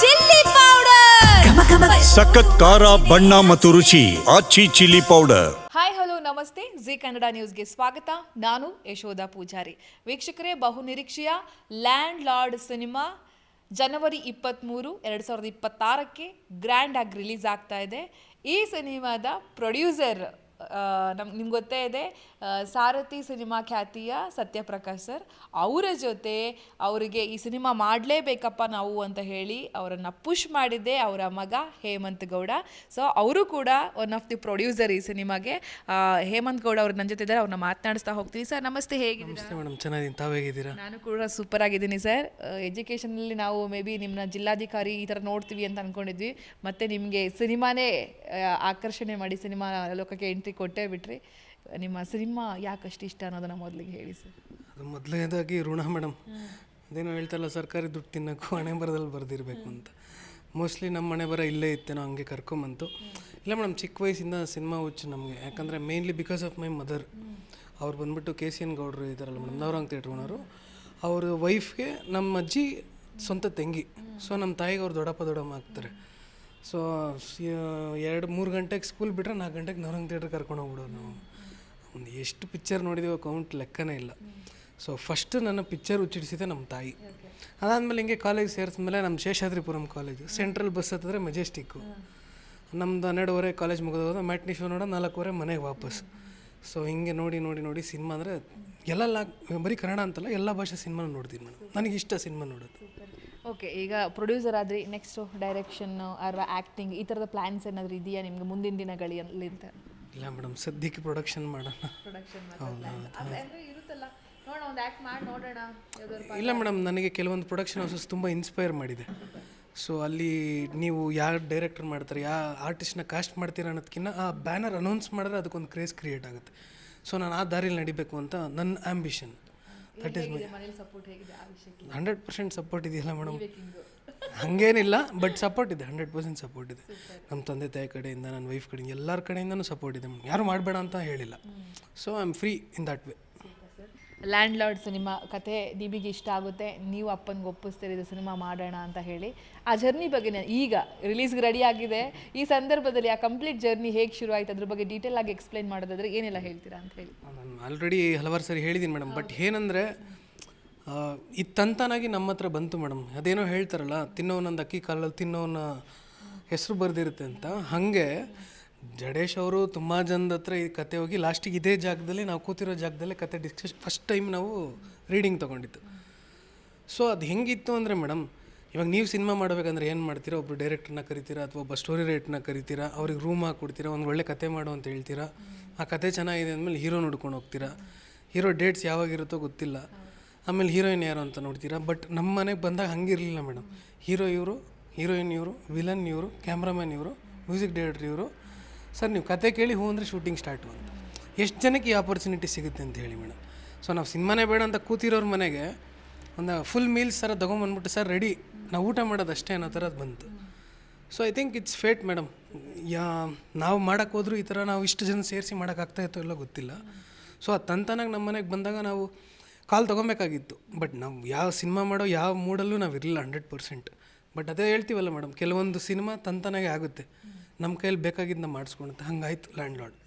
Chilli powder. ಸಖತ್ ಖಾರ ಬಣ್ಣ ಮತ್ತು ರುಚಿ Aachi chilli powder. Hi hello ನಮಸ್ತೆ. ಜಿ ಕನ್ನಡ ನ್ಯೂಸ್ಗೆ ಸ್ವಾಗತ. ನಾನು ಯಶೋಧ ಪೂಜಾರಿ. ವೀಕ್ಷಕರೇ ಬಹುನಿರೀಕ್ಷೆಯ ಲ್ಯಾಂಡ್ ಲಾರ್ಡ್ ಸಿನಿಮಾ ಜನವರಿ ಇಪ್ಪತ್ತ್ಮೂರು ಎರಡು ಸಾವಿರದ ಇಪ್ಪತ್ತಾರಕ್ಕೆ ಗ್ರ್ಯಾಂಡ್ ಆಗಿ ರಿಲೀಸ್ ಆಗ್ತಾ ಇದೆ. ಈ ಸಿನಿಮಾದ ಪ್ರೊಡ್ಯೂಸರ್ ನಮ್ ನಿಮ್ಗೆ ಗೊತ್ತೇ ಇದೆ ಸಾರಥಿ ಸಿನಿಮಾ ಖ್ಯಾತಿಯ ಸತ್ಯಪ್ರಕಾಶ್ ಸರ್ ಅವರ ಜೊತೆ ಅವರಿಗೆ ಈ ಸಿನಿಮಾ ಮಾಡಲೇಬೇಕಪ್ಪ ನಾವು ಅಂತ ಹೇಳಿ ಅವರನ್ನು ಪುಷ್ ಮಾಡಿದ್ದೆ ಅವರ ಮಗ ಹೇಮಂತ್ ಗೌಡ. ಸೊ ಅವರು ಕೂಡ ಒನ್ ಆಫ್ ದಿ ಪ್ರೊಡ್ಯೂಸರ್ ಈ ಸಿನಿಮಾಗೆ. ಹೇಮಂತ್ ಗೌಡ ಅವ್ರು ನನ್ನ ಜೊತೆ ಇದ್ದಾರೆ ಅವ್ರನ್ನ ಮಾತನಾಡಿಸ್ತಾ ಹೋಗ್ತೀನಿ. ಸರ್ ನಮಸ್ತೆ ಮೇಡಮ್ ಚೆನ್ನಾಗಿದ್ದೀನಿ ತಾವು ಹೇಗಿದ್ದೀರಾ? ನಾನು ಕೂಡ ಸೂಪರ್ ಆಗಿದ್ದೀನಿ ಸರ್ ಎಜುಕೇಷನಲ್ಲಿ ನಾವು ಮೇ ಬಿ ನಿಮ್ಮನ್ನ ಜಿಲ್ಲಾಧಿಕಾರಿ ಈ ಥರ ನೋಡ್ತೀವಿ ಅಂತ ಅಂದ್ಕೊಂಡಿದ್ವಿ ಮತ್ತು ನಿಮಗೆ ಸಿನಿಮಾನೇ ಆಕರ್ಷಣೆ ಮಾಡಿ ಸಿನಿಮಾ ಲೋಕಕ್ಕೆ ಎಂಟ್ರಿ ಕೊಟ್ಟೇ ಬಿಟ್ರಿ. ನಿಮ್ಮ ಸಿನಿಮಾ ಅಷ್ಟು ಇಷ್ಟ ಅನ್ನೋದನ್ನ ಮೊದಲಿಗೆ ಹೇಳಿ ಸರ್. ಅದು ಮೊದಲನೇದಾಗಿ ಋಣ ಮೇಡಮ್. ಅದೇನೋ ಹೇಳ್ತಾರಲ್ಲ, ಸರ್ಕಾರಿ ದುಡ್ಡು ತಿನ್ನೋಕ್ಕೂ ಹಣೆ ಬರದಲ್ಲಿ ಬರೆದಿರಬೇಕು ಅಂತ. ಮೋಸ್ಟ್ಲಿ ನಮ್ಮ ಮನೆ ಬರ ಇಲ್ಲೇ ಇತ್ತೇನೋ, ಹಂಗೆ ಕರ್ಕೊಂಬಂತು. ಇಲ್ಲ ಮೇಡಮ್, ಚಿಕ್ಕ ವಯಸ್ಸಿಂದ ಸಿನಿಮಾ ಹುಚ್ಚು ನಮಗೆ. ಯಾಕಂದರೆ mainly because of my mother ಅವ್ರು ಬಂದ್ಬಿಟ್ಟು ಕೆ ಸಿ ಎನ್ ಗೌಡ್ರು ಇದ್ದಾರಲ್ಲ ಮೇಡಮ್, ನವರಂಗ್ ಥಿಯೇಟ್ರ್ ಅವರು ಅವ್ರ ವೈಫ್ಗೆ ನಮ್ಮ ಅಜ್ಜಿ ಸ್ವಂತ ತಂಗಿ. ಸೊ ನಮ್ಮ ತಾಯಿಗೆ ಅವ್ರು ದೊಡ್ಡಪ್ಪ, ದೊಡ್ಡಮ್ಮ ಆಗ್ತಾರೆ. ಸೊ ಎರಡು, ಮೂರು ಗಂಟೆಗೆ ಸ್ಕೂಲ್ ಬಿಟ್ಟರೆ ನಾಲ್ಕು ಗಂಟೆಗೆ ನವರಂಗ್ ಥಿಯೇಟ್ರ್ ಕರ್ಕೊಂಡು ಹೋಗ್ಬಿಡೋದು ನಾವು. ಒಂದು ಎಷ್ಟು ಪಿಕ್ಚರ್ ನೋಡಿದೀವೋ ಕೌಂಟ್ ಲೆಕ್ಕನೇ ಇಲ್ಲ. ಸೊ ಫಸ್ಟ್ ನನ್ನ ಪಿಕ್ಚರ್ ಉಚ್ಚಿಡಿಸಿದೆ ನಮ್ಮ ತಾಯಿ. ಅದಾದಮೇಲೆ ಹಿಂಗೆ ಕಾಲೇಜ್ ಸೇರಿದ್ಮೇಲೆ ನಮ್ಮ ಶೇಷಾದ್ರಿಪುರಂ ಕಾಲೇಜು ಸೆಂಟ್ರಲ್ ಬಸ್ ಹತ್ತಿದ್ರೆ ಮೆಜೆಸ್ಟಿಕ್ಕು ನಮ್ದು ಹನ್ನೆರಡುವರೆ ಕಾಲೇಜ್ ಮುಗಿದೋದ ಮ್ಯಾಟ್ನಿ ಶೋ ನೋಡೋ ನಾಲ್ಕೂವರೆ ಮನೆಗೆ ವಾಪಸ್. ಸೊ ಹಿಂಗೆ ನೋಡಿ ನೋಡಿ ನೋಡಿ ಸಿನಿಮಾ ಅಂದರೆ ಎಲ್ಲ ಬರೀ ಕನ್ನಡ ಅಂತಲ್ಲ, ಎಲ್ಲ ಭಾಷೆ ಸಿನಿಮಾ ನೋಡ್ತೀನಿ ನಾನು. ನನಗೆ ಇಷ್ಟ ಸಿನಿಮಾ ನೋಡೋದು. ಓಕೆ ಈಗ ಪ್ರೊಡ್ಯೂಸರ್ ಆದ್ರಿ ನೆಕ್ಸ್ಟ್ ಡೈರೆಕ್ಷನ್ ಅಥವಾ ಆ್ಯಕ್ಟಿಂಗ್ ಈ ಥರದ ಪ್ಲ್ಯಾನ್ಸ್ ಏನಾದರೂ ಇದೆಯಾ ನಿಮ್ಗೆ ಮುಂದಿನ ದಿನಗಳಲ್ಲಿ ಅಂತ? ಇಲ್ಲ ಮೇಡಮ್ ಸದ್ಯಕ್ಕೆ ಪ್ರೊಡಕ್ಷನ್ ಮಾಡೋಣ. ಪ್ರೊಡಕ್ಷನ್ ಇರುತ್ತಲ್ಲ ನೋಡೋಣ ಒಂದು ಆ್ಯಕ್ಟ್ ಮಾಡಿ ನೋಡೋಣ ಇಲ್ಲ ಮೇಡಮ್ ನನಗೆ ಕೆಲವೊಂದು ಪ್ರೊಡಕ್ಷನ್ ಹೌಸಸ್ ತುಂಬ ಇನ್ಸ್ಪೈರ್ ಮಾಡಿದೆ. ಸೊ ಅಲ್ಲಿ ನೀವು ಯಾರು ಡೈರೆಕ್ಟರ್ ಮಾಡ್ತಾರೆ ಯಾವ ಆರ್ಟಿಸ್ಟ್ನ ಕಾಸ್ಟ್ ಮಾಡ್ತೀರಾ ಅನ್ನೋದಕ್ಕಿಂತ ಆ ಬ್ಯಾನರ್ ಅನೌನ್ಸ್ ಮಾಡಿದ್ರೆ ಅದಕ್ಕೊಂದು ಕ್ರೇಜ್ ಕ್ರಿಯೇಟ್ ಆಗುತ್ತೆ. ಸೊ ನಾನು ಆ ದಾರಿಯಲ್ಲಿ ನಡಿಬೇಕು ಅಂತ ನನ್ನ ambition that is my hundred percent support ಇದೆಯಲ್ಲ ಮೇಡಮ್ ಹಾಗೇನಿಲ್ಲ ಬಟ್ ಸಪೋರ್ಟ್ ಇದೆ. ಹಂಡ್ರೆಡ್ ಪರ್ಸೆಂಟ್ ಸಪೋರ್ಟ್ ಇದೆ. ನಮ್ಮ ತಂದೆ ತಾಯಿ ಕಡೆಯಿಂದ ನನ್ನ ವೈಫ್ ಕಡೆಯಿಂದ ಎಲ್ಲರ ಕಡೆಯಿಂದನೂ ಸಪೋರ್ಟ್ ಇದೆ. ಯಾರು ಮಾಡಬೇಡ ಅಂತ ಹೇಳಿಲ್ಲ. So I am free in that way landlord cinema ಕತೆ ನಿಮಗೆ ಇಷ್ಟ ಆಗುತ್ತೆ ನೀವು ಅಪ್ಪನಿಗೆ ಒಪ್ಪಿಸ್ತೀರಿ ಇದು ಸಿನಿಮಾ ಮಾಡೋಣ ಅಂತ ಹೇಳಿ. ಆ ಜರ್ನಿ ಬಗ್ಗೆ ನಾನು ಈಗ ರಿಲೀಸ್ಗೆ ರೆಡಿ ಆಗಿದೆ. ಈ ಸಂದರ್ಭದಲ್ಲಿ ಆ ಕಂಪ್ಲೀಟ್ ಜರ್ನಿ ಹೇಗೆ ಶುರು ಆಯ್ತು ಅದ್ರ ಬಗ್ಗೆ ಡೀಟೇಲ್ ಆಗಿ ಎಕ್ಸ್ಪ್ಲೈನ್ ಮಾಡೋದಾದ್ರೆ ಏನೆಲ್ಲ ಹೇಳ್ತೀರಾ ಅಂತ ಹೇಳಿ. ನಾನು ಆಲ್ರೆಡಿ ಹಲವಾರು ಸರಿ ಹೇಳಿದ್ದೀನಿ ಮೇಡಮ್ ಬಟ್ ಏನಂದರೆ ಇದು ತಂತಾನಾಗಿ ನಮ್ಮ ಹತ್ರ ಬಂತು ಮೇಡಮ್ ಅದೇನೋ ಹೇಳ್ತಾರಲ್ಲ ತಿನ್ನೋನೊಂದು ಅಕ್ಕಿ ಕಾಲಲ್ಲಿ ತಿನ್ನೋನ ಹೆಸರು ಬರೆದಿರುತ್ತೆ ಅಂತ. ಹಾಗೆ ಜಡೇಶ್ ಅವರು ತುಂಬ ಜನದ ಹತ್ರ ಈ ಕತೆ ಹೋಗಿ ಲಾಸ್ಟಿಗೆ ಇದೇ ಜಾಗದಲ್ಲಿ ನಾವು ಕೂತಿರೋ ಜಾಗದಲ್ಲೇ ಕತೆ ಡಿಸ್ಕಸ್ ಫಸ್ಟ್ ಟೈಮ್ ನಾವು ರೀಡಿಂಗ್ ತೊಗೊಂಡಿತ್ತು ಸೊ ಅದು ಹೆಂಗಿತ್ತು ಅಂದರೆ ಮೇಡಮ್ ಇವಾಗ ನೀವು ಸಿನಿಮಾ ಮಾಡಬೇಕಂದ್ರೆ ಏನು ಮಾಡ್ತೀರಾ? ಒಬ್ಬರು ಡೈರೆಕ್ಟರ್ನ ಕರಿತೀರಾ? ಅಥವಾ ಒಬ್ಬ ಸ್ಟೋರಿ ರೈಟ್ನ ಕರಿತೀರಾ? ಅವ್ರಿಗೆ ರೂಮ್ ಹಾಕ್ಕೊಡ್ತೀರಾ? ಒಂದು ಒಳ್ಳೆ ಕತೆ ಮಾಡು ಅಂತ ಹೇಳ್ತೀರಾ? ಆ ಕತೆ ಚೆನ್ನಾಗಿದೆ ಅಂದಮೇಲೆ ಹೀರೋ ನೋಡ್ಕೊಂಡು ಹೋಗ್ತೀರಾ? ಹೀರೋ ಡೇಟ್ಸ್ ಯಾವಾಗಿರುತ್ತೋ ಗೊತ್ತಿಲ್ಲ. ಆಮೇಲೆ ಹೀರೋಯಿನ್ ಯಾರು ಅಂತ ನೋಡ್ತೀರಾ? ಬಟ್ ನಮ್ಮ ಮನೆಗೆ ಬಂದಾಗ ಹಂಗಿರಲಿಲ್ಲ ಮೇಡಮ್ ಹೀರೋ ಇವರು ಹೀರೋಯಿನ್ ಇವರು ವಿಲನ್ ಇವರು ಕ್ಯಾಮ್ರಾಮನ್ ಇವರು ಮ್ಯೂಸಿಕ್ ಡೈರೆಕ್ಟ್ರ್ ಇವರು ಸರ್, ನೀವು ಕತೆ ಕೇಳಿ ಹೂ ಅಂದರೆ ಶೂಟಿಂಗ್ ಸ್ಟಾರ್ಟು ಅಂತ ಎಷ್ಟು ಜನಕ್ಕೆ ಈ ಆಪರ್ಚುನಿಟಿ ಸಿಗುತ್ತೆ ಅಂತ ಹೇಳಿ ಮೇಡಮ್. ಸೊ ನಾವು ಸಿನಿಮಾನೇ ಬೇಡ ಅಂತ ಕೂತಿರೋರ ಮನೆಗೆ ಒಂದು ಫುಲ್ ಮೀಲ್ಸ್ ಥರ ತೊಗೊಂಬಂದ್ಬಿಟ್ಟು, ಸರ್ ರೆಡಿ ನಾವು ಊಟ ಮಾಡೋದು ಅಷ್ಟೇ ಅನ್ನೋ ಥರದ್ದು ಬಂತು. So I think it's fate madam. Yeah, ನಾವು ಮಾಡೋಕ್ಕೆ ಹೋದರೂ ಈ ಥರ ನಾವು ಇಷ್ಟು ಜನ ಸೇರಿಸಿ ಮಾಡೋಕ್ಕಾಗ್ತಾ ಎಲ್ಲ ಇಲ್ಲ ಗೊತ್ತಿಲ್ಲ. ಸೊ ಅದು ತಂತನಾಗ ನಮ್ಮ ಮನೆಗೆ ಬಂದಾಗ ನಾವು ಕಾಲ್ ತೊಗೊಬೇಕಾಗಿತ್ತು. ಬಟ್ ನಾವು ಯಾವ ಸಿನಿಮಾ ಮಾಡೋ ಯಾವ ಮೂಡಲ್ಲೂ ನಾವು ಇರಲಿಲ್ಲ ಹಂಡ್ರೆಡ್ ಪರ್ಸೆಂಟ್ ಬಟ್ ಅದೇ ಹೇಳ್ತೀವಲ್ಲ ಮೇಡಮ್, ಕೆಲವೊಂದು ಸಿನಿಮಾ ತಂತನಾಗೆ ಆಗುತ್ತೆ. ನಮ್ಮ ಕೈಯಲ್ಲಿ ನಾವು ಮಾಡಿಸ್ಕೊಳುತ್ತೆ ಹಂಗಾಯ್ತು ಲ್ಯಾಂಡ್ ಲಾರ್ಡ್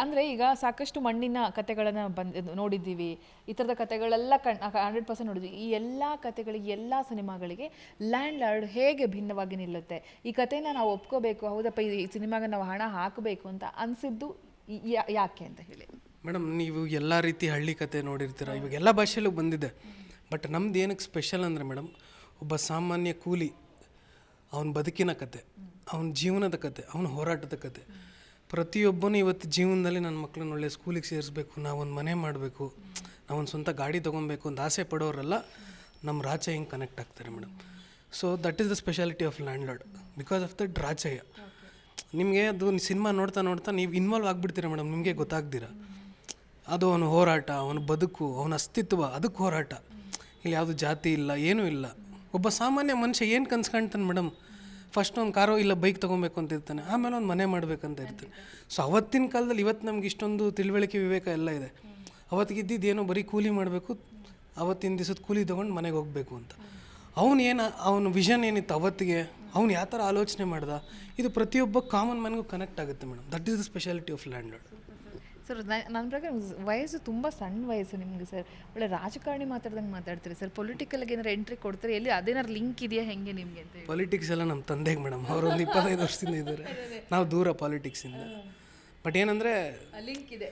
ಅಂದರೆ ಈಗ ಸಾಕಷ್ಟು ಮಣ್ಣಿನ ಕತೆಗಳನ್ನ ಬಂದ್ ನೋಡಿದ್ದೀವಿ. ಈ ಥರದ ಕತೆಗಳೆಲ್ಲ ಕಣ್ ಹಂಡ್ರೆಡ್ ಪರ್ಸೆಂಟ್ ನೋಡಿದ್ವಿ. ಈ ಎಲ್ಲ ಕತೆಗಳಿಗೆ ಎಲ್ಲ ಸಿನಿಮಾಗಳಿಗೆ ಲ್ಯಾಂಡ್ ಲಾರ್ಡ್ ಹೇಗೆ ಭಿನ್ನವಾಗಿ ನಿಲ್ಲುತ್ತೆ? ಈ ಕತೆನ ನಾವು ಒಪ್ಕೋಬೇಕು ಹೌದಪ್ಪ ಈ ಸಿನಿಮಾಗ ನಾವು ಹಣ ಹಾಕಬೇಕು ಅಂತ ಅನ್ಸಿದ್ದು ಯಾಕೆ ಅಂತ ಹೇಳಿ. ಮೇಡಮ್ ನೀವು ಎಲ್ಲ ರೀತಿ ಹಳ್ಳಿ ಕತೆ ನೋಡಿರ್ತೀರ? ಇವಾಗ ಎಲ್ಲ ಭಾಷೆಯಲ್ಲೂ ಬಂದಿದೆ. ಬಟ್ ನಮ್ದು ಏನಕ್ಕೆ ಸ್ಪೆಷಲ್ ಅಂದರೆ ಮೇಡಮ್ ಒಬ್ಬ ಸಾಮಾನ್ಯ ಕೂಲಿ ಅವನ ಬದುಕಿನ ಕತೆ. ಅವನ ಜೀವನದ ಕತೆ, ಅವನ ಹೋರಾಟದ ಕತೆ. ಪ್ರತಿಯೊಬ್ಬನೂ ಇವತ್ತು ಜೀವನದಲ್ಲಿ ನನ್ನ ಮಕ್ಕಳನ್ನ ಒಳ್ಳೆ ಸ್ಕೂಲಿಗೆ ಸೇರಿಸ್ಬೇಕು ನಾವೊಂದು ಮನೆ ಮಾಡಬೇಕು ನಾವೊಂದು ಸ್ವಂತ ಗಾಡಿ ತೊಗೊಬೇಕು ಅಂತ ಆಸೆ ಪಡೋರೆಲ್ಲ ನಮ್ಮ ರಾಜ ಹಿಂಗೆ ಕನೆಕ್ಟ್ ಆಗ್ತಾರೆ madam so that is the speciality of landlord because of that Rajaiah ನಿಮಗೆ ಅದು ಸಿನಿಮಾ ನೋಡ್ತಾ ನೋಡ್ತಾ ನೀವು ಇನ್ವಾಲ್ವ್ ಆಗಿಬಿಡ್ತೀರ ಮೇಡಮ್ ನಿಮಗೆ ಗೊತ್ತಾಗ್ದಿರ? ಅದು ಅವನ ಹೋರಾಟ, ಅವನ ಬದುಕು, ಅವನ ಅಸ್ತಿತ್ವ, ಅದಕ್ಕೆ ಹೋರಾಟ. ಇಲ್ಲಿ ಯಾವುದು ಜಾತಿ ಇಲ್ಲ, ಏನೂ ಇಲ್ಲ. ಒಬ್ಬ ಸಾಮಾನ್ಯ ಮನುಷ್ಯ ಏನು ಕನ್ಸ್ಕಾಣ್ತಾನೆ ಮೇಡಮ್ ಫಸ್ಟ್ ಒಂದು ಕಾರೋ ಇಲ್ಲ ಬೈಕ್ ತೊಗೊಬೇಕು ಅಂತ ಇರ್ತಾನೆ. ಆಮೇಲೆ ಒಂದು ಮನೆ ಮಾಡಬೇಕಂತ ಇರ್ತಾನೆ. ಸೊ ಅವತ್ತಿನ ಕಾಲದಲ್ಲಿ ಇವತ್ತು ನಮ್ಗೆ ಇಷ್ಟೊಂದು ತಿಳುವಳಿಕೆ ವಿವೇಕ ಎಲ್ಲ ಇದೆ. ಅವತ್ತಿಗಿದ್ದಿದ್ದು ಏನೋ ಬರೀ ಕೂಲಿ ಮಾಡಬೇಕು, ಅವತ್ತಿನ ದಿವಸದ ಕೂಲಿ ತೊಗೊಂಡು ಮನೆಗೆ ಹೋಗಬೇಕು ಅಂತ. ಅವನು ಏನು, ಅವನ ವಿಷನ್ ಏನಿತ್ತು ಅವತ್ತಿಗೆ? ಅವ್ನು ಯಾವ ಥರ ಆಲೋಚನೆ ಮಾಡ್ದ? ಇದು ಪ್ರತಿಯೊಬ್ಬ ಕಾಮನ್ ಮ್ಯಾನ್ಗೂ ಕನೆಕ್ಟ್ ಆಗುತ್ತೆ madam that is the speciality of land sir ನನ್ನ ಪ್ರಕಾರ ವಯಸ್ಸು ತುಂಬ ಸಣ್ಣ ವಯಸ್ಸು ನಿಮಗೆ ಸರ್. ಒಳ್ಳೆ ರಾಜಕಾರಣಿ ಮಾತಾಡ್ದಂಗೆ ಮಾತಾಡ್ತೀರಿ ಸರ್. ಪೊಲಿಟಿಕಲ್ಗೆ ಏನಾರು ಎಂಟ್ರಿ ಕೊಡ್ತೀರಿ? ಎಲ್ಲಿ ಅದೇನಾರು ಲಿಂಕ್ ಇದೆಯಾ ಹೆಂಗೆ ನಿಮಗೆ ಅಂತ ಪೊಲಿಟಿಕ್ಸ್ ಎಲ್ಲ ನಮ್ಮ ತಂದೆಗೆ ಮೇಡಮ್. ಅವರು ಒಂದು ಇಪ್ಪತ್ತೈದು ವರ್ಷದಿಂದ ಇದ್ದಾರೆ. ನಾವು ದೂರ ಪಾಲಿಟಿಕ್ಸಿಂದ ಬಟ್ ಏನಂದರೆ ಲಿಂಕ್ ಇದೆ.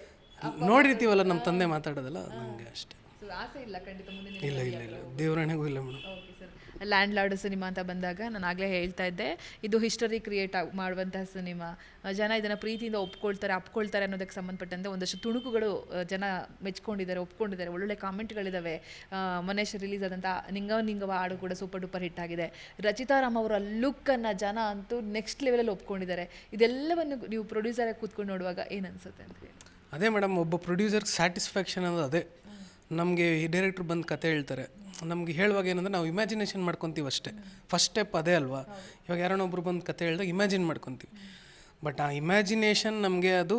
ನೋಡಿರ್ತೀವಲ್ಲ ನಮ್ಮ ತಂದೆ ಮಾತಾಡೋದಲ್ಲ? ನನಗೆ ಅಷ್ಟೇ. ಆಸೆ ಇಲ್ಲ ಖಂಡಿತ ಮುಂದೆ ಇಲ್ಲ ಇಲ್ಲ ಇಲ್ಲ. ದೇವರಣೆಗೂ ಇಲ್ಲ ಮೇಡಮ್. Okay sir landlord cinema ಅಂತ ಬಂದಾಗ ನಾನು ಆಗಲೇ ಹೇಳ್ತಾ ಇದ್ದೆ. ಇದು ಹಿಸ್ಟರಿ ಕ್ರಿಯೇಟ್ ಆಗಿ ಮಾಡುವಂತಹ ಸಿನಿಮಾ. ಜನ ಇದನ್ನು ಪ್ರೀತಿಯಿಂದ ಒಪ್ಕೊಳ್ತಾರೆ, ಅಪ್ಕೊಳ್ತಾರೆ ಅನ್ನೋದಕ್ಕೆ ಸಂಬಂಧಪಟ್ಟಂತೆ ಒಂದಷ್ಟು ತುಣುಕುಗಳು ಜನ ಮೆಚ್ಕೊಂಡಿದ್ದಾರೆ, ಒಪ್ಕೊಂಡಿದ್ದಾರೆ. ಒಳ್ಳೊಳ್ಳೆ ಕಾಮೆಂಟ್ಗಳಿದ್ದಾವೆ ಮನೇಶ್ ರಿಲೀಸ್ ಆದಂಥ ನಿಂಗವ ನಿಂಗವ ಹಾಡು ಕೂಡ ಸೂಪರ್ ಡೂಪರ್ ಹಿಟ್ ಆಗಿದೆ. ರಚಿತಾ ರಾಮ್ ಅವರ ಲುಕ್ಕನ್ನು ಜನ ಅಂತೂ ನೆಕ್ಸ್ಟ್ ಲೆವೆಲಲ್ಲಿ ಒಪ್ಕೊಂಡಿದ್ದಾರೆ. ಇದೆಲ್ಲವನ್ನು ನೀವು ಪ್ರೊಡ್ಯೂಸರಾಗಿ ಕೂತ್ಕೊಂಡು ನೋಡುವಾಗ ಏನು ಅನ್ಸುತ್ತೆ ಅಂತ ಅದೇ ಮೇಡಮ್ ಒಬ್ಬ ಪ್ರೊಡ್ಯೂಸರ್ಗೆ ಸ್ಯಾಟಿಸ್ಫ್ಯಾಕ್ಷನ್ ಅನ್ನೋದು ಅದೇ. ನಮಗೆ ಈ ಡೈರೆಕ್ಟ್ರ್ ಬಂದು ಕತೆ ಹೇಳ್ತಾರೆ. ನಮ್ಗೆ ಹೇಳುವಾಗ ಏನಂದ್ರೆ ನಾವು ಇಮ್ಯಾಜಿನೇಷನ್ ಮಾಡ್ಕೊತೀವಿ ಅಷ್ಟೇ. ಫಸ್ಟ್ ಸ್ಟೆಪ್ ಅದೇ ಅಲ್ವಾ? ಇವಾಗ ಯಾರೋ ಒಬ್ರು ಬಂದು ಕತೆ ಹೇಳಿದಾಗ ಇಮ್ಯಾಜಿನ್ ಮಾಡ್ಕೊತೀವಿ. ಬಟ್ ಆ ಇಮ್ಯಾಜಿನೇಷನ್ ನಮಗೆ ಅದು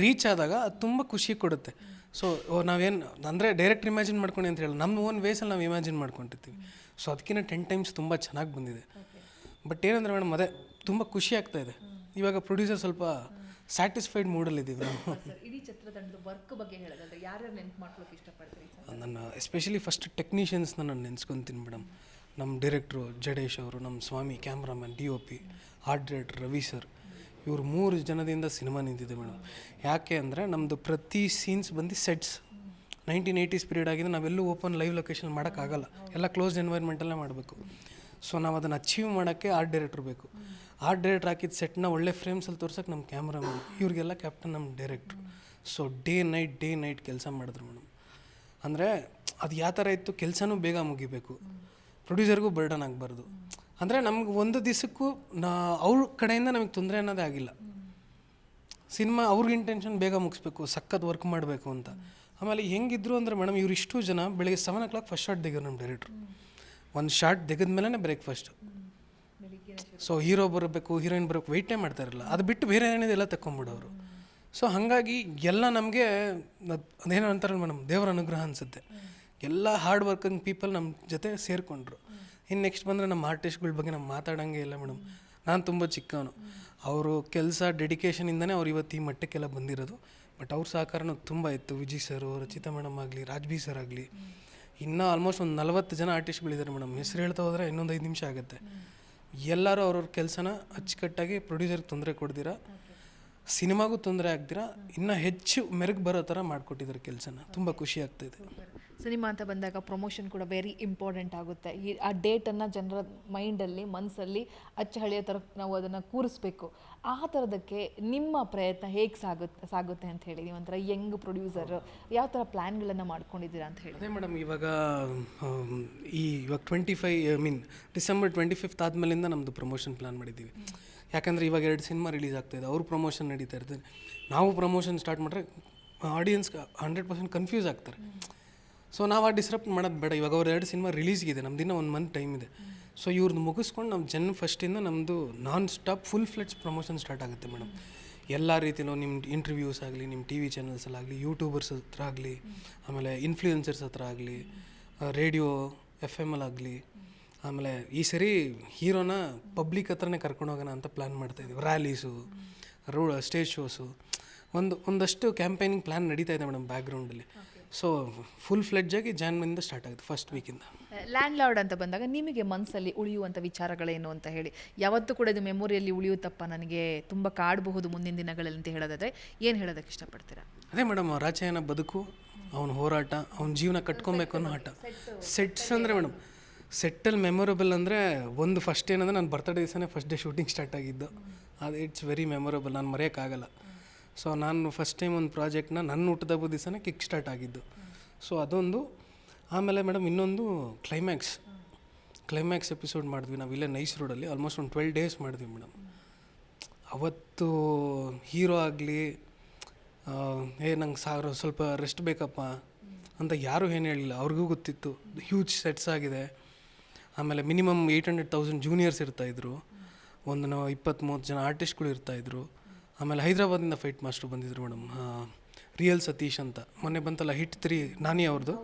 ರೀಚ್ ಆದಾಗ ಅದು ತುಂಬ ಖುಷಿ ಕೊಡುತ್ತೆ. ಸೊ ನಾವೇನು ಅಂದರೆ ಡೈರೆಕ್ಟ್ ಇಮ್ಯಾಜಿನ್ ಮಾಡ್ಕೊಂಡು ಅಂತ ಹೇಳಿ ನಮ್ಮ ಓನ್ ವೇಸಲ್ಲಿ ನಾವು ಇಮ್ಯಾಜಿನ್ ಮಾಡ್ಕೊಂಡಿರ್ತೀವಿ ಸೊ ಅದಕ್ಕಿಂತ ಟೆನ್ ಟೈಮ್ಸ್ ತುಂಬ ಚೆನ್ನಾಗಿ ಬಂದಿದೆ. ಬಟ್ ಏನಂದ್ರೆ ಮೇಡಮ್ ಅದೇ ತುಂಬ ಖುಷಿ ಆಗ್ತಾ ಇದೆ. ಇವಾಗ ಪ್ರೊಡ್ಯೂಸರ್ ಸ್ವಲ್ಪ ಸ್ಯಾಟಿಸ್ಫೈಡ್ ಮೂಡಲ್ಲಿದ್ದೀವಿ ನಾವು. ಇಡೀ ಚಿತ್ರತಂಡದ ವರ್ಕ್ ಬಗ್ಗೆ ಹೇಳೋದಂದ್ರೆ ಯಾರ್ಯಾರು ನೆನ್ಪು ಮಾಡ್ಕೊಳ್ಳೋಕೆ ಇಷ್ಟಪಡ್ತೀರಿ ಸರ್ ನನ್ನ ಎಸ್ಪೆಷಲಿ ಫಸ್ಟ್ ಟೆಕ್ನಿಷಿಯನ್ಸ್ನ ನಾನು ನೆನೆಸ್ಕೊತೀನಿ ಮೇಡಮ್ ನಮ್ಮ ಡೈರೆಕ್ಟ್ರು ಜಡೇಶ್ ಅವರು ನಮ್ಮ Swamy cameraman D O P art director Ravi sir ಇವರು ಮೂರು ಜನದಿಂದ ಸಿನಿಮಾ ನಿಂತಿದೆ ಮೇಡಮ್ ಯಾಕೆ ಅಂದರೆ ನಮ್ಮದು ಪ್ರತಿ ಸೀನ್ಸ್ ಬಂದು ಸೆಟ್ಸ್ ನೈನ್ಟೀನ್ ಏಯ್ಟೀಸ್ ಪೀರಿಯಡ್ ಆಗಿದೆ ನಾವೆಲ್ಲೂ ಓಪನ್ ಲೈವ್ ಲೊಕೇಶನ್ ಮಾಡೋಕ್ಕಾಗಲ್ಲ. ಎಲ್ಲ ಕ್ಲೋಸ್ ಎನ್ವೈರ್ಮೆಂಟಲ್ಲೇ ಮಾಡಬೇಕು. ಸೊ ನಾವು ಅದನ್ನು ಅಚೀವ್ ಮಾಡೋಕ್ಕೆ ಆರ್ಟ್ ಡೈರೆಕ್ಟ್ರ್ ಬೇಕು. ಆರ್ಟ್ ಡೈರೆಕ್ಟ್ರ್ ಹಾಕಿದ ಸೆಟ್ನ ಒಳ್ಳೆ ಫ್ರೇಮ್ಸಲ್ಲಿ ತೋರ್ಸೋಕೆ ನಮ್ಮ ಕ್ಯಾಮ್ರಾಮನ್ ಇವ್ರಿಗೆಲ್ಲ ಕ್ಯಾಪ್ಟನ್ ನಮ್ಮ director so day night day night ಕೆಲಸ ಮಾಡಿದ್ರು ಮೇಡಮ್ ಅಂದರೆ ಅದು ಯಾವ ಥರ ಇತ್ತು? ಕೆಲಸನೂ ಬೇಗ ಮುಗಿಬೇಕು. ಪ್ರೊಡ್ಯೂಸರ್ಗೂ ಬರ್ಡನ್ ಆಗಬಾರ್ದು. ಅಂದರೆ ನಮ್ಗೆ ಒಂದು ದಿವಸಕ್ಕೂ ನಾ, ಅವ್ರ ಕಡೆಯಿಂದ ನಮಗೆ ತೊಂದರೆ ಅನ್ನೋದೇ ಆಗಿಲ್ಲ. ಸಿನಿಮಾ ಅವ್ರಿಗೆ ಇಂಟೆನ್ಷನ್ ಬೇಗ ಮುಗಿಸ್ಬೇಕು, ಸಖತ್ ವರ್ಕ್ ಮಾಡಬೇಕು ಅಂತ. ಆಮೇಲೆ ಹೆಂಗಿದ್ರು ಅಂದರೆ ಮೇಡಮ್ ಇವ್ರು ಇಷ್ಟು ಜನ ಬೆಳಿಗ್ಗೆ seven o'clock first shot ತೆಗಿಯೋರು ನಮ್ಮ ಡೈರೆಕ್ಟ್ರು ಒಂದು ಶಾರ್ಟ್ ತೆಗೆದ ಮೇಲೆ ಬ್ರೇಕ್ಫಾಸ್ಟ್ ಸೊ ಹೀರೋ ಬರಬೇಕು ಹೀರೋಯಿನ್ ಬರಬೇಕು ವೆಯ್ಟೇ ಮಾಡ್ತಾರಲ್ಲ ಅದು ಬಿಟ್ಟು ಬೇರೆ ಏನಿದೆ ಎಲ್ಲ ತಗೊಂಬಿಡೋರು ಸೊ ಹಾಗಾಗಿ ಎಲ್ಲ ನಮಗೆ ಅದೇನೋ ಅಂತಾರಲ್ಲ ಮೇಡಮ್, ದೇವರ ಅನುಗ್ರಹ ಅನಿಸುತ್ತೆ. ಎಲ್ಲ ಹಾರ್ಡ್ ವರ್ಕಿಂಗ್ ಪೀಪಲ್ ನಮ್ಮ ಜೊತೆ ಸೇರಿಕೊಂಡ್ರು. ಇನ್ನು ನೆಕ್ಸ್ಟ್ ಬಂದರೆ ನಮ್ಮ ಆರ್ಟಿಸ್ಟ್ಗಳ ಬಗ್ಗೆ ನಾವು ಮಾತಾಡೋಂಗೆ ಇಲ್ಲ ಮೇಡಮ್. ನಾನು ತುಂಬ ಚಿಕ್ಕವನು. ಅವರು ಕೆಲಸ ಡೆಡಿಕೇಶನಿಂದನೇ ಅವ್ರು ಇವತ್ತು ಈ ಮಟ್ಟಕ್ಕೆಲ್ಲ ಬಂದಿರೋದು. ಬಟ್ ಅವ್ರ ಸಹಕಾರನೂ ತುಂಬ ಇತ್ತು. ವಿಜಯ್ ಸರ್ ರಚಿತಾ ಮೇಡಮ್ ಆಗಲಿ, ರಾಜ್ಬಿ ಸರ್ ಆಗಲಿ. ಇನ್ನೂ ಆಲ್ಮೋಸ್ಟ್ ಒಂದು ನಲವತ್ತು ಜನ ಆರ್ಟಿಸ್ಟ್ಗಳಿದ್ದಾರೆ ಮೇಡಮ್ ಹೆಸರು ಹೇಳ್ತಾ ಹೋದರೆ ಇನ್ನೊಂದು ಐದು ನಿಮಿಷ ಆಗುತ್ತೆ. ಎಲ್ಲರೂ ಅವ್ರವ್ರ ಕೆಲಸನ ಅಚ್ಚುಕಟ್ಟಾಗಿ ಪ್ರೊಡ್ಯೂಸರ್ಗೆ ತೊಂದರೆ ಕೊಡ್ದಿರ? ಸಿನಿಮಾಗೂ ತೊಂದರೆ ಆಗ್ದಿರಾ? ಇನ್ನೂ ಹೆಚ್ಚು ಮೆರಗು ಬರೋ ಥರ ಮಾಡಿಕೊಟ್ಟಿದ್ದಾರೆ ಕೆಲಸನ. ತುಂಬ ಖುಷಿ ಆಗ್ತಾಯಿದೆ ಸಿನಿಮಾ ಅಂತ ಬಂದಾಗ ಪ್ರಮೋಷನ್ ಕೂಡ ವೆರಿ ಇಂಪಾರ್ಟೆಂಟ್ ಆಗುತ್ತೆ. ಈ ಆ ಡೇಟನ್ನು ಜನರ ಮೈಂಡಲ್ಲಿ ಮನಸ್ಸಲ್ಲಿ ಅಚ್ಚ ಹಳೆಯ ಥರ ನಾವು ಅದನ್ನು ಕೂರಿಸ್ಬೇಕು. ಆ ಥರದಕ್ಕೆ ನಿಮ್ಮ ಪ್ರಯತ್ನ ಹೇಗೆ ಸಾಗುತ್ತೆ ಸಾಗುತ್ತೆ ಅಂತ ಹೇಳಿ, ನೀವು ಒಂಥರ ಯಂಗ್ ಪ್ರೊಡ್ಯೂಸರ್ ಯಾವ ಥರ ಪ್ಲ್ಯಾನ್ಗಳನ್ನು ಮಾಡ್ಕೊಂಡಿದ್ದೀರಾ ಅಂತ ಹೇಳಿ. ಅದೇ ಮೇಡಮ್ ಇವಾಗ ಈ ಇವಾಗ twenty five I mean December twenty fifth ಆದಮೇಲಿಂದ ನಮ್ಮದು ಪ್ರಮೋಷನ್ ಪ್ಲ್ಯಾನ್ ಮಾಡಿದ್ದೀವಿ. ಯಾಕಂದರೆ ಇವಾಗ ಎರಡು ಸಿನಿಮಾ ರಿಲೀಸ್ ಆಗ್ತಾಯಿದೆ ಅವ್ರ ಪ್ರಮೋಷನ್ ನಡೀತಾ ಇರ್ತಾರೆ. ನಾವು ಪ್ರಮೋಷನ್ ಸ್ಟಾರ್ಟ್ ಮಾಡಿದ್ರೆ ಆಡಿಯನ್ಸ್ ಹಂಡ್ರೆಡ್ ಪರ್ಸೆಂಟ್ ಕನ್ಫ್ಯೂಸ್ ಆಗ್ತಾರೆ. ಸೊ ನಾವು ಆ ಡಿಸ್ರಪ್ಟ್ ಮಾಡೋದು ಬೇಡ. ಇವಾಗ ಅವ್ರ ಎರಡು ಸಿನಿಮಾ ರಿಲೀಸ್ಗಿದೆ ನಮ್ದಿನ್ನ ಒಂದು ಮಂತ್ ಟೈಮ್ ಇದೆ. ಸೊ ಇವ್ರನ್ನ ಮುಗಿಸ್ಕೊಂಡು ನಮ್ಮ ಜನ್ ಫಸ್ಟಿಂದ ನಮ್ಮದು non stop full fledged promotion start ಆಗುತ್ತೆ ಮೇಡಮ್ ಎಲ್ಲ ರೀತಿಯಲ್ಲೂ ನಿಮ್ಮ ಇಂಟರ್ವ್ಯೂಸ್ ಆಗಲಿ ನಿಮ್ಮ ಟಿ ವಿ ಚಾನಲ್ಸಲ್ಲಾಗಲಿ ಯೂಟ್ಯೂಬರ್ಸ್ ಹತ್ರ ಆಗಲಿ, ಆಮೇಲೆ ಇನ್ಫ್ಲೂಯೆನ್ಸರ್ಸ್ ಹತ್ರ ಆಗಲಿ ರೇಡಿಯೋ ಎಫ್ ಎಂ ಆಗಲಿ ಆಮೇಲೆ ಈ ಸರಿ ಹೀರೋನ ಪಬ್ಲಿಕ್ ಹತ್ರನೇ ಕರ್ಕೊಂಡು ಹೋಗೋಣ ಅಂತ ಪ್ಲ್ಯಾನ್ ಮಾಡ್ತಾಯಿದ್ದೀವಿ ರ್ಯಾಲೀಸು ರೋ ಸ್ಟೇಜ್ ಶೋಸು ಒಂದು, ಒಂದಷ್ಟು ಕ್ಯಾಂಪೇನಿಂಗ್ ಪ್ಲ್ಯಾನ್ ನಡೀತಾ ಇದೆ ಮೇಡಮ್ ಬ್ಯಾಕ್ಗ್ರೌಂಡಲ್ಲಿ ಸೊ ಫುಲ್ ಫ್ಲೆಡ್ಜ್ ಆಗಿ ಜನ್ಮದಿಂದ ಸ್ಟಾರ್ಟ್ ಆಗುತ್ತೆ ಫಸ್ಟ್ ವೀಕಿಂದ ಲ್ಯಾಂಡ್ ಲಾರ್ಡ್ ಅಂತ ಬಂದಾಗ ನಿಮಗೆ ಮನಸ್ಸಲ್ಲಿ ಉಳಿಯುವಂಥ ವಿಚಾರಗಳೇನು ಅಂತ ಹೇಳಿ. ಯಾವತ್ತೂ ಕೂಡ ಇದು ಮೆಮೊರಿಯಲ್ಲಿ ಉಳಿಯುತ್ತಪ್ಪ ನನಗೆ ತುಂಬ ಕಾಡಬಹುದು ಮುಂದಿನ ದಿನಗಳಲ್ಲಿ ಅಂತ ಹೇಳೋದಾದರೆ ಏನು ಹೇಳೋದಕ್ಕೆ ಇಷ್ಟಪಡ್ತೀರಾ? ಅದೇ ಮೇಡಮ್ ರಾಜಯ್ಯನ ಬದುಕು ಅವನ ಹೋರಾಟ ಅವನ ಜೀವನ ಕಟ್ಕೊಬೇಕು ಅನ್ನೋ ಆಟ ಸೆಟ್ಸ್ ಅಂದರೆ ಮೇಡಮ್ ಸೆಟ್ಟಲ್ಲಿ ಮೆಮೊರಬಲ್ ಅಂದರೆ ಒಂದು ಫಸ್ಟ್ ಏನಂದರೆ ನಾನು ಬರ್ತಡೇ ದಿವಸನೇ ಫಸ್ಟ್ ಡೇ ಶೂಟಿಂಗ್ ಸ್ಟಾರ್ಟ್ ಆಗಿದ್ದು. ಅದು ಇಟ್ಸ್ ವೆರಿ ಮೆಮೊರಬಲ್ ನಾನು ಮರೆಯೋಕ್ಕಾಗಲ್ಲ. ಸೊ ನಾನು ಫಸ್ಟ್ ಟೈಮ್ ಒಂದು ಪ್ರಾಜೆಕ್ಟ್ನ ನನ್ನ ಹುಟ್ಟಿದಬ್ಬ ದಿವಸನೇ ಕಿಕ್ ಸ್ಟಾರ್ಟ್ ಆಗಿದ್ದು. ಸೊ ಅದೊಂದು, ಆಮೇಲೆ ಮೇಡಮ್ ಇನ್ನೊಂದು ಕ್ಲೈಮ್ಯಾಕ್ಸ್ ಕ್ಲೈಮ್ಯಾಕ್ಸ್ ಎಪಿಸೋಡ್ ಮಾಡಿದ್ವಿ ನಾವು ಇಲ್ಲೇ ನೈಸ್ ರೋಡಲ್ಲಿ ಆಲ್ಮೋಸ್ಟ್ ಒಂದು ಟ್ವೆಲ್ ಡೇಸ್ ಮಾಡಿದ್ವಿ ಮೇಡಮ್ ಅವತ್ತು ಹೀರೋ ಆಗಲಿ ಏ ನಂಗೆ ಸಾವಿರ ಸ್ವಲ್ಪ ರೆಸ್ಟ್ ಬೇಕಪ್ಪ ಅಂತ ಯಾರೂ ಏನು ಹೇಳಿಲ್ಲ. ಅವ್ರಿಗೂ ಗೊತ್ತಿತ್ತು. ಹ್ಯೂಜ್ ಸೆಟ್ಸ್ ಆಗಿದೆ. ಆಮೇಲೆ minimum eight hundred thousand juniors ಇರ್ತಾಯಿದ್ರು ಒಂದು ನಾವು ಇಪ್ಪತ್ತ್ ಮೂವತ್ತು ಜನ ಆರ್ಟಿಸ್ಟ್ಗಳು ಇರ್ತಾಯಿದ್ರು ಆಮೇಲೆ ಹೈದ್ರಾಬಾದಿಂದ ಫೈಟ್ ಮಾಸ್ಟ್ರು ಬಂದಿದ್ರು ಮೇಡಮ್ ರಿಯಲ್ ಸತೀಶ್ ಅಂತ. ಮೊನ್ನೆ ಬಂತಲ್ಲ ಹಿಟ್ ತ್ರೀ ನಾನಿ ಅವ್ರದ್ದು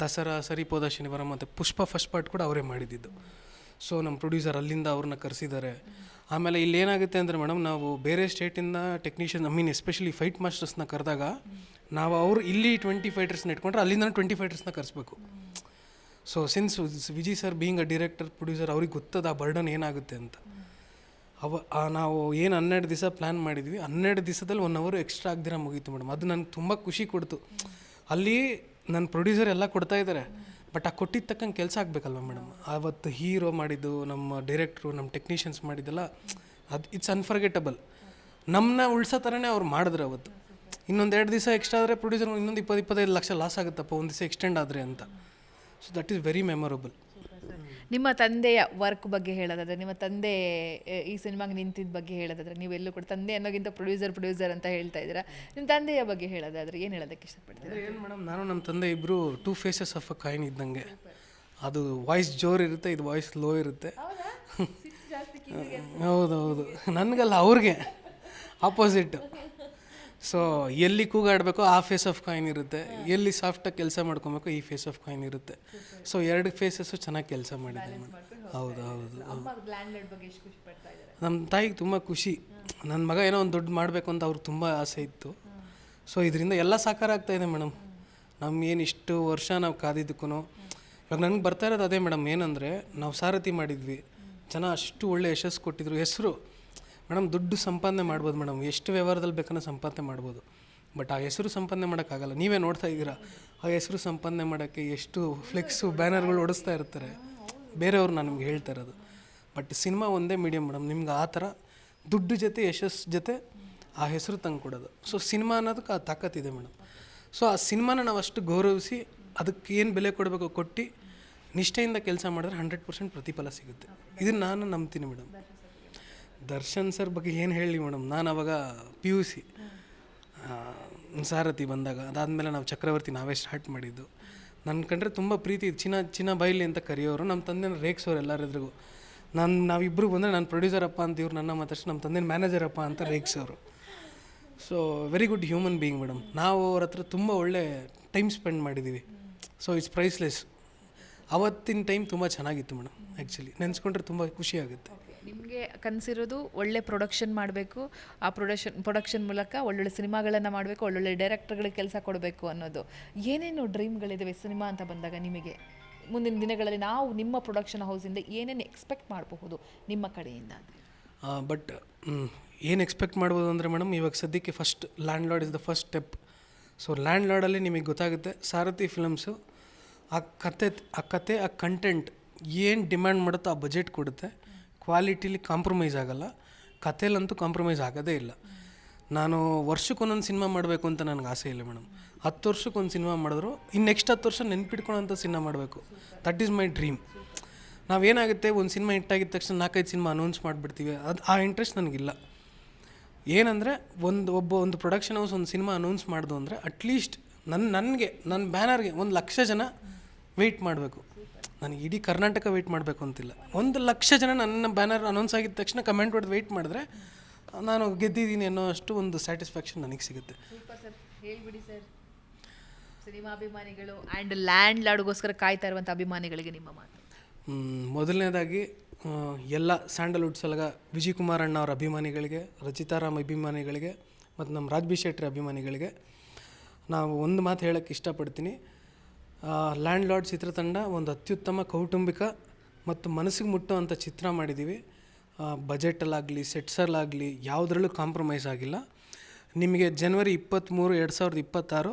ದಸರಾ, ಸರಿಪೋದ, ಶನಿವಾರ ಮತ್ತು ಪುಷ್ಪ ಫಸ್ಟ್ ಪಾರ್ಟ್ ಕೂಡ ಅವರೇ ಮಾಡಿದ್ದು. ಸೊ ನಮ್ಮ ಪ್ರೊಡ್ಯೂಸರ್ ಅಲ್ಲಿಂದ ಅವ್ರನ್ನ ಕರೆಸಿದ್ದಾರೆ ಆಮೇಲೆ ಇಲ್ಲಿ ಏನಾಗುತ್ತೆ ಅಂದರೆ ಮೇಡಮ್ ನಾವು ಬೇರೆ ಸ್ಟೇಟಿಂದ technician I mean especially fight ಮಾಸ್ಟರ್ಸ್ನ ಕರೆದಾಗ, ನಾವು ಅವರು ಇಲ್ಲಿ ಟ್ವೆಂಟಿ ಫೈಟರ್ಸ್ನ ಇಟ್ಕೊಂಡ್ರೆ ಅಲ್ಲಿಂದ ಟ್ವೆಂಟಿ ಫೈಟರ್ಸ್ನ ಕರೆಸ್ಬೇಕು. So since Viji sir being a director producer ಅವ್ರಿಗೆ ಗೊತ್ತದ ಆ ಬರ್ಡನ್ ಏನಾಗುತ್ತೆ ಅಂತ. ಅವ ನಾವು ಏನು ಹನ್ನೆರಡು ದಿವಸ ಪ್ಲ್ಯಾನ್ ಮಾಡಿದ್ವಿ, ಹನ್ನೆರಡು ದಿವಸದಲ್ಲಿ ಒನ್ ಅವರು ಎಕ್ಸ್ಟ್ರಾ ಆಗ್ದಿರ ಮುಗೀತು ಮೇಡಮ್ ಅದು ನನಗೆ ತುಂಬ ಖುಷಿ ಕೊಡ್ತು. ಅಲ್ಲಿ ನನ್ನ ಪ್ರೊಡ್ಯೂಸರ್ ಎಲ್ಲ ಕೊಡ್ತಾ ಇದ್ದಾರೆ ಬಟ್ ಆ ಕೊಟ್ಟಿದ್ದ ತಕ್ಕಂಗೆ ಕೆಲಸ ಆಗಬೇಕಲ್ವ ಮೇಡಮ್ ಆವತ್ತು ಹೀರೋ ಮಾಡಿದ್ದು, ನಮ್ಮ ಡೈರೆಕ್ಟ್ರು ನಮ್ಮ ಟೆಕ್ನಿಷಿಯನ್ಸ್ ಮಾಡಿದ್ದೆಲ್ಲ, ಅದು ಇಟ್ಸ್ ಅನ್ಫರ್ಗೆಟಬಲ್ ನಮ್ಮನ್ನ ಉಳ್ಸೋ ಥರನೇ ಅವ್ರು ಮಾಡಿದ್ರು ಅವತ್ತು. ಇನ್ನೊಂದು ಎರಡು ದಿವಸ ಎಕ್ಸ್ಟ್ರಾ ಆದರೆ ಪ್ರೊಡ್ಯೂಸರ್ ಇನ್ನೊಂದು ಇಪ್ಪತ್ತು, ಇಪ್ಪತ್ತೈದು ಲಕ್ಷ ಲಾಸ್ ಆಗುತ್ತಪ್ಪ, ಒಂದು ದಿವಸ ಎಕ್ಸ್ಟೆಂಡ್ ಆದರೆ ಅಂತ. So that is very memorable ನಿಮ್ಮ ತಂದೆಯ ವರ್ಕ್ ಬಗ್ಗೆ ಹೇಳೋದಾದ್ರೆ ನಿಮ್ಮ ತಂದೆ ಈ ಸಿನಿಮಾಗೆ ನಿಂತಿದ್ದ ಬಗ್ಗೆ ಹೇಳೋದಾದ್ರೆ ನೀವೆಲ್ಲೂ ಕೂಡ ತಂದೆ ಅನ್ನೋಗಿಂತ ಪ್ರೊಡ್ಯೂಸರ್ ಪ್ರೊಡ್ಯೂಸರ್ ಅಂತ ಹೇಳ್ತಾ ಇದ್ದೀರಾ? ನಿಮ್ಮ ತಂದೆಯ ಬಗ್ಗೆ ಹೇಳೋದಾದ್ರೆ ಏನು ಹೇಳೋದಕ್ಕೆ ಇಷ್ಟಪಡ್ತೀರಾ? ಏನು ಮೇಡಮ್ ನಾನು ನಮ್ಮ ತಂದೆ ಇಬ್ಬರು two faces of a coin ಇದ್ದಂಗೆ. ಅದು ವಾಯ್ಸ್ ಜೋರ್ ಇರುತ್ತೆ ಇದು ವಾಯ್ಸ್ ಲೋ ಇರುತ್ತೆ. ಹೌದೌದು. ನನಗಲ್ಲ ಅವ್ರಿಗೆ. ಆಪೋಸಿಟ್ ಸೊ ಎಲ್ಲಿ ಕೂಗಾಡಬೇಕೋ ಆ ಫೇಸ್ ಆಫ್ ಕಾಯಿನ್ ಇರುತ್ತೆ. ಎಲ್ಲಿ ಸಾಫ್ಟಾಗಿ ಕೆಲಸ ಮಾಡ್ಕೊಬೇಕು ಈ ಫೇಸ್ ಆಫ್ ಕಾಯಿನ್ ಇರುತ್ತೆ. ಸೊ ಎರಡು ಫೇಸಸ್ಸು ಚೆನ್ನಾಗಿ ಕೆಲಸ ಮಾಡಿದೆ ಹೌದು ಹೌದು ನಮ್ಮ ತಾಯಿಗೆ ತುಂಬ ಖುಷಿ. ನನ್ನ ಮಗ ಏನೋ ಒಂದು ದುಡ್ಡು ಮಾಡಬೇಕು ಅಂತ ಅವ್ರಿಗೆ ತುಂಬ ಆಸೆ ಇತ್ತು. ಸೊ ಇದರಿಂದ ಎಲ್ಲ ಸಾಕಾರ ಆಗ್ತಾ ಇದೆ ಮೇಡಮ್ ನಮ್ಗೇನು ಇಷ್ಟು ವರ್ಷ ನಾವು ಕಾದಿದ್ದಕ್ಕೂ ಇವಾಗ ನನಗೆ ಬರ್ತಾ ಇರೋದು ಅದೇ ಮೇಡಮ್ ಏನಂದರೆ ನಾವು ಸಾರಥಿ ಮಾಡಿದ್ವಿ. ಜನ ಅಷ್ಟು ಒಳ್ಳೆ ಯಶಸ್ಸು ಕೊಟ್ಟಿದ್ರು. ಹೆಸರು ಮೇಡಮ್, ದುಡ್ಡು ಸಂಪಾದನೆ ಮಾಡ್ಬೋದು ಮೇಡಮ್. ಎಷ್ಟು ವ್ಯವಹಾರದಲ್ಲಿ ಬೇಕನ್ನೋ ಸಂಪಾದನೆ ಮಾಡ್ಬೋದು. ಬಟ್ ಆ ಹೆಸರು ಸಂಪಾದನೆ ಮಾಡೋಕ್ಕಾಗಲ್ಲ. ನೀವೇ ನೋಡ್ತಾ ಇದ್ದೀರಾ? ಆ ಹೆಸರು ಸಂಪಾದನೆ ಮಾಡೋಕ್ಕೆ ಎಷ್ಟು ಫ್ಲೆಕ್ಸು, ಬ್ಯಾನರ್ಗಳು ಓಡಿಸ್ತಾ ಇರ್ತಾರೆ. ಬೇರೆಯವ್ರು ನಾನು ನಿಮ್ಗೆ ಹೇಳ್ತಾ ಇರೋದು. ಬಟ್ ಸಿನಿಮಾ ಒಂದೇ ಮೀಡಿಯಮ್ ಮೇಡಮ್. ನಿಮ್ಗೆ ಆ ಥರ ದುಡ್ಡು ಜೊತೆ ಯಶಸ್ಸು ಜೊತೆ ಆ ಹೆಸರು ತಂದು ಕೊಡೋದು. ಸೊ ಸಿನಿಮಾ ಅನ್ನೋದಕ್ಕೆ ಆ ತಾಕತ್ತಿದೆ ಮೇಡಮ್. ಸೊ ಆ ಸಿನಿಮಾನ ನಾವು ಅಷ್ಟು ಗೌರವಿಸಿ ಅದಕ್ಕೆ ಏನು ಬೆಲೆ ಕೊಡಬೇಕು ಕೊಟ್ಟು ನಿಷ್ಠೆಯಿಂದ ಕೆಲಸ ಮಾಡಿದ್ರೆ ಹಂಡ್ರೆಡ್ ಪರ್ಸೆಂಟ್ ಪ್ರತಿಫಲ ಸಿಗುತ್ತೆ. ಇದನ್ನು ನಾನು ನಂಬ್ತೀನಿ ಮೇಡಮ್. ದರ್ಶನ್ ಸರ್ ಬಗ್ಗೆ ಏನು ಹೇಳಿ ಮೇಡಮ್? ನಾನು ಅವಾಗ ಪಿ ಯು ಸಿ ಸಾರಥಿ ಬಂದಾಗ, ಅದಾದಮೇಲೆ ನಾವು ಚಕ್ರವರ್ತಿ ನಾವೇ ಸ್ಟಾರ್ಟ್ ಮಾಡಿದ್ದು. ನನ್ನ ಕಂಡ್ರೆ ತುಂಬ ಪ್ರೀತಿ. ಚಿನ್ನ ಚಿನ್ನ ಬೈಲಿ ಅಂತ ಕರೆಯೋರು. ನಮ್ಮ ತಂದೆನ ರೇಗ್ಸೋರು ಎಲ್ಲರಿದ್ರಿಗೂ. ನಾನು ನಾವಿಬ್ಬರು ಬಂದರೆ ನಾನು ಅಪ್ಪ ಅಂತ ಇವ್ರು ನನ್ನ ಮಾತಾಡ್ಸಿ ನಮ್ಮ ತಂದೆನ ಅಪ್ಪ ಅಂತ ರೇಗ್ಸೋರು. So very good human being madam. ನಾವು ಅವ್ರ ಹತ್ರ ತುಂಬ ಒಳ್ಳೆ ಟೈಮ್ ಸ್ಪೆಂಡ್ ಮಾಡಿದ್ದೀವಿ ಸೊ ಇಟ್ಸ್ ಪ್ರೈಸ್ಲೆಸ್ ಅವತ್ತಿನ ಟೈಮ್ ತುಂಬ ಚೆನ್ನಾಗಿತ್ತು ಮೇಡಮ್ ಆ್ಯಕ್ಚುಲಿ ನೆನೆಸ್ಕೊಂಡ್ರೆ ತುಂಬ ಖುಷಿ ಆಗುತ್ತೆ. ನಿಮಗೆ ಕನಸಿರೋದು ಒಳ್ಳೆ ಪ್ರೊಡಕ್ಷನ್ ಮಾಡಬೇಕು. ಆ ಪ್ರೊಡಕ್ಷನ್ ಪ್ರೊಡಕ್ಷನ್ ಮೂಲಕ ಒಳ್ಳೊಳ್ಳೆ ಸಿನಿಮಾಗಳನ್ನು ಮಾಡಬೇಕು, ಒಳ್ಳೊಳ್ಳೆ ಡೈರೆಕ್ಟರ್ಗಳಿಗೆ ಕೆಲಸ ಕೊಡಬೇಕು ಅನ್ನೋದು. ಏನೇನು ಡ್ರೀಮ್ಗಳಿದ್ದಾವೆ ಸಿನಿಮಾ ಅಂತ ಬಂದಾಗ ನಿಮಗೆ? ಮುಂದಿನ ದಿನಗಳಲ್ಲಿ ನಾವು ನಿಮ್ಮ ಪ್ರೊಡಕ್ಷನ್ ಹೌಸಿಂದ ಏನೇನು ಎಕ್ಸ್ಪೆಕ್ಟ್ ಮಾಡಬಹುದು ನಿಮ್ಮ ಕಡೆಯಿಂದ? ಬಟ್ ಏನು ಎಕ್ಸ್ಪೆಕ್ಟ್ ಮಾಡ್ಬೋದು ಅಂದರೆ ಮೇಡಮ್ ಇವಾಗ ಸದ್ಯಕ್ಕೆ first landlord is the first step so land ಲಾರ್ಡಲ್ಲಿ ನಿಮಗೆ ಗೊತ್ತಾಗುತ್ತೆ, ಸಾರಥಿ ಫಿಲಮ್ಸು ಆ ಕತೆ ಆ ಕತೆ, ಆ ಕಂಟೆಂಟ್ ಏನು ಡಿಮ್ಯಾಂಡ್ ಮಾಡುತ್ತೋ ಆ ಬಜೆಟ್ ಕೊಡುತ್ತೆ. ಕ್ವಾಲಿಟಿಲಿ ಕಾಂಪ್ರಮೈಸ್ ಆಗಲ್ಲ, ಕಥೆಲಂತೂ ಕಾಂಪ್ರಮೈಸ್ ಆಗೋದೇ ಇಲ್ಲ. ನಾನು ವರ್ಷಕ್ಕೊಂದೊಂದು ಸಿನಿಮಾ ಮಾಡಬೇಕು ಅಂತ ನನಗೆ ಆಸೆ ಇಲ್ಲ ಮೇಡಮ್. ಹತ್ತು ವರ್ಷಕ್ಕೊಂದು ಸಿನಿಮಾ ಮಾಡಿದ್ರು ಇನ್ನು ನೆಕ್ಸ್ಟ್ ಹತ್ತು ವರ್ಷ ನೆನ್ಪಿಟ್ಕೊಳ್ಳೋಂಥ ಸಿನಿಮಾ ಮಾಡಬೇಕು. ದಟ್ ಈಸ್ ಮೈ ಡ್ರೀಮ್ ನಾವೇನಾಗುತ್ತೆ, ಒಂದು ಸಿನಿಮಾ ಹಿಟ್ಟಾಗಿದ್ದ ತಕ್ಷಣ ನಾಲ್ಕೈದು ಸಿನಿಮಾ ಅನೌನ್ಸ್ ಮಾಡಿಬಿಡ್ತೀವಿ. ಅದು, ಆ ಇಂಟ್ರೆಸ್ಟ್ ನನಗಿಲ್ಲ. ಏನಂದರೆ, ಒಂದು, ಒಬ್ಬ ಒಂದು ಪ್ರೊಡಕ್ಷನ್ ಹೌಸ್ ಒಂದು ಸಿನಿಮಾ ಅನೌನ್ಸ್ ಮಾಡ್ದು ಅಂದರೆ ಅಟ್ಲೀಸ್ಟ್ ನನ್ನ ನನಗೆ ನನ್ನ ಬ್ಯಾನರ್ಗೆ ಒಂದು ಲಕ್ಷ ಜನ ವೆಯ್ಟ್ ಮಾಡಬೇಕು. ನನಗೆ ಇಡೀ ಕರ್ನಾಟಕ ವೆಯ್ಟ್ ಮಾಡಬೇಕು ಅಂತಿಲ್ಲ. ಒಂದು ಲಕ್ಷ ಜನ ನನ್ನ ಬ್ಯಾನರ್ ಅನೌನ್ಸ್ ಆಗಿದ ತಕ್ಷಣ ಕಮೆಂಟ್ ಹೊಡೆದು ವೆಯ್ಟ್ ಮಾಡಿದ್ರೆ ನಾನು ಗೆದ್ದಿದ್ದೀನಿ ಅನ್ನೋ ಅಷ್ಟು ಒಂದು ಸ್ಯಾಟಿಸ್ಫ್ಯಾಕ್ಷನ್ ನನಗೆ ಸಿಗುತ್ತೆ. ಹೇಳ್ಬಿಡಿ ಸರ್ ಸಿನಿಮಾ ಅಭಿಮಾನಿಗಳು ಆ್ಯಂಡ್ ಲ್ಯಾಂಡ್ ಲಾಡ್ಗೋಸ್ಕರ ಕಾಯ್ತಾ ಇರುವಂಥ ಅಭಿಮಾನಿಗಳಿಗೆ ನಿಮ್ಮ ಮಾತು. ಮೊದಲನೇದಾಗಿ ಎಲ್ಲ ಸ್ಯಾಂಡಲ್ವುಡ್ ಸಲಗ ವಿಜಯ್ ಕುಮಾರ್ ಅಣ್ಣ ಅವರ ಅಭಿಮಾನಿಗಳಿಗೆ ರಚಿತಾ ರಾಮ್ ಅಭಿಮಾನಿಗಳಿಗೆ ಮತ್ತು ನಮ್ಮ ರಾಜ್ಬಿ ಶೆಟ್ಟಿ ಅಭಿಮಾನಿಗಳಿಗೆ ನಾವು ಒಂದು ಮಾತು ಹೇಳೋಕ್ಕೆ ಇಷ್ಟಪಡ್ತೀನಿ. ಲ್ಯಾಂಡ್ ಲಾರ್ಡ್ ಚಿತ್ರತಂಡ ಒಂದು ಅತ್ಯುತ್ತಮ ಕೌಟುಂಬಿಕ ಮತ್ತು ಮನಸ್ಸಿಗೆ ಮುಟ್ಟುವಂಥ ಚಿತ್ರ ಮಾಡಿದ್ದೀವಿ ಬಜೆಟಲ್ಲಾಗಲಿ ಸೆಟ್ಸಲ್ಲಾಗಲಿ ಯಾವುದರಲ್ಲೂ ಕಾಂಪ್ರಮೈಸ್ ಆಗಿಲ್ಲ. ನಿಮಗೆ ಜನವರಿ ಇಪ್ಪತ್ತ್ಮೂರು ಎರಡು ಸಾವಿರದ ಇಪ್ಪತ್ತಾರು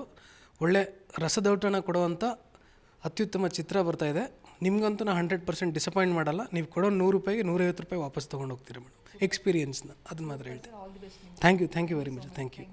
ಒಳ್ಳೆ ರಸದೌಟಣ ಕೊಡುವಂಥ ಅತ್ಯುತ್ತಮ ಚಿತ್ರ ಬರ್ತಾ ಇದೆ. ನಿಮಗಂತೂ ನಾನು ಹಂಡ್ರೆಡ್ ಪರ್ಸೆಂಟ್ ಡಿಸಪಾಯಿಂಟ್ ಮಾಡಲ್ಲ. ನೀವು ಕೊಡೋ ನೂರು ರೂಪಾಯಿಗೆ ನೂರೈವತ್ತು ರೂಪಾಯಿ ವಾಪಸ್ ತೊಗೊಂಡು ಹೋಗ್ತೀರಿ ಮೇಡಮ್ ಎಕ್ಸ್ಪೀರಿಯನ್ಸ್ನ ಅದನ್ನ ಮಾತ್ರ ಹೇಳ್ತೀನಿ thank you thank you very much thank you